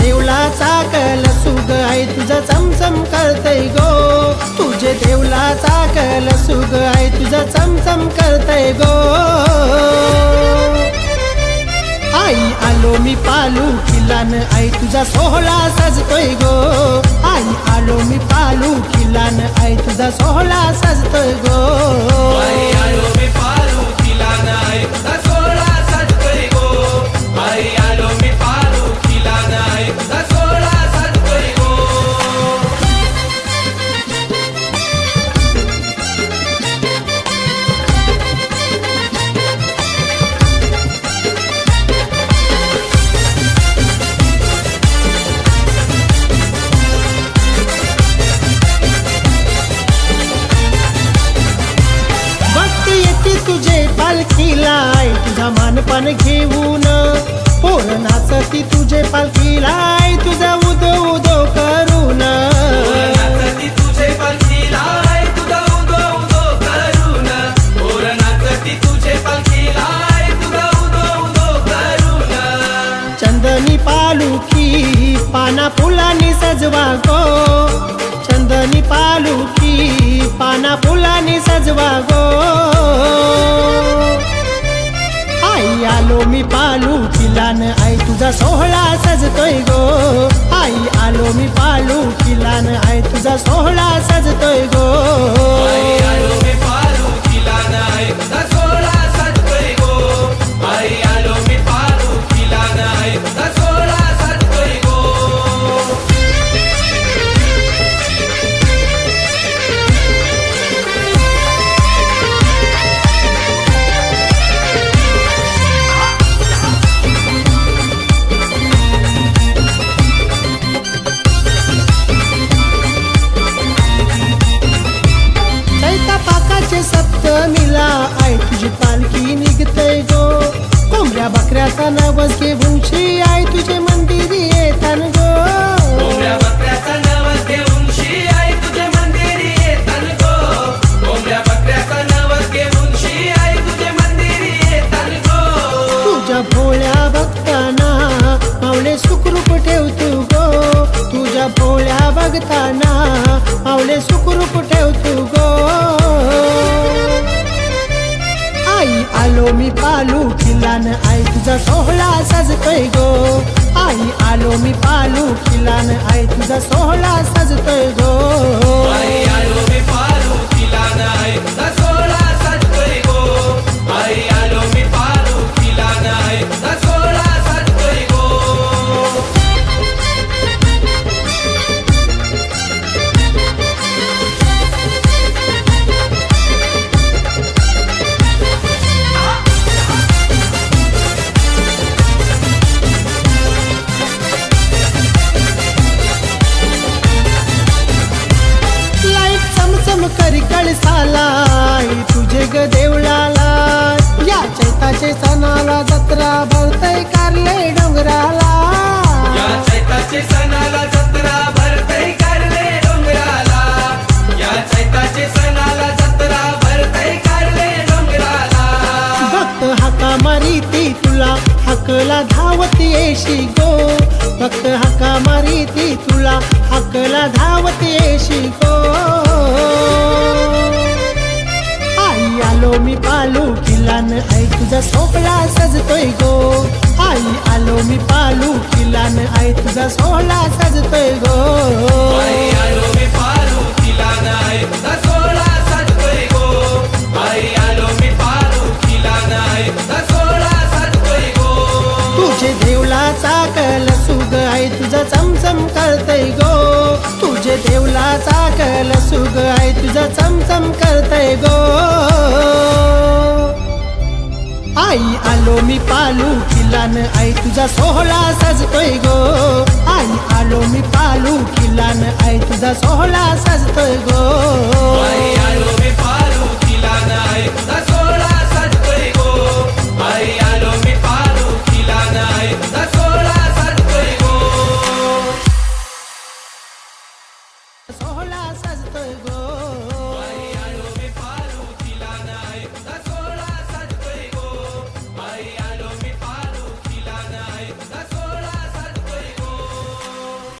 देवला देवलाचा कल सुग आहे तुझा चमचम करतय गो. तुझे देवलाचा कल सुग आहे तुझं चमचम करतय गो. आई आलो मी पालू किल्लान आई तुझा सोहळा सजतोय गो. आई आलो मी पालू किल्लान आई तुझा सोहळा सजतोय गो. मानपान घेऊन. पोर नाचती तुझे पालखीला तुझा उदो उदो करून. तुझे पालखीला तुझा उदो उदो करून. ओर नाचती तुझे पालखीला आहे तुझा उदो उदो करून. चंदनी पालुखी पाना फुलांनी सजवा गो. चंदनी पालुखी पाना फुलांनी सजवा गो. आलो मी पालू किलान आई तुझा सोहळा सजतोय गो. बकऱ्याचा आई तुझे मंदिरी येतान गो. तुझ्या भोळ्या भक्ताना मावले सुखरूप ठेवतो गो. तुझ्या भोळ्या भक्ताना किल्लान आई तुझा सोहळा सजतोय गो. आई आलो मी पालू किल्लान आई तुझा सोहळा सजतोय गो. आई आलो मी पालू आई तुझे ग देवळाला. या चैताचे सणाला जत्रा भरतय कारले डोंगराला. या चैताचे सणाला जत्रा भरतय कारले डोंगराला. या चैताचे सणाला जत्रा भरतय कारले डोंगराला. भक्त हाका मारीती तुला हकला धावत येशी गो. भक्त हाका मारीती तुला हकला धावत येशी गो. किल्लान आई तुझा सोहळा सजतोय गो. आई आलो मी पालू किल्लान आई तुझा सोहळा सजतोय गो. आई आलो मी पालू तिला नाही तुझा सोळा साजतोय गो. आई आलो मी पालू नाही तुझा सोळा साजतोय गो. तुझे देवलाचा कल सुग आहे तुझा चमचम करतय गो. तुझे देवलाचा कल सुग आहे तुझा चमचम करतय मी पालू किल्लान आई तुझा सोहळा सजतोय गो. आई आलो मी पालू किल्लान आई तुझा सोहळा सजतोय गो. आई आलो मी पालू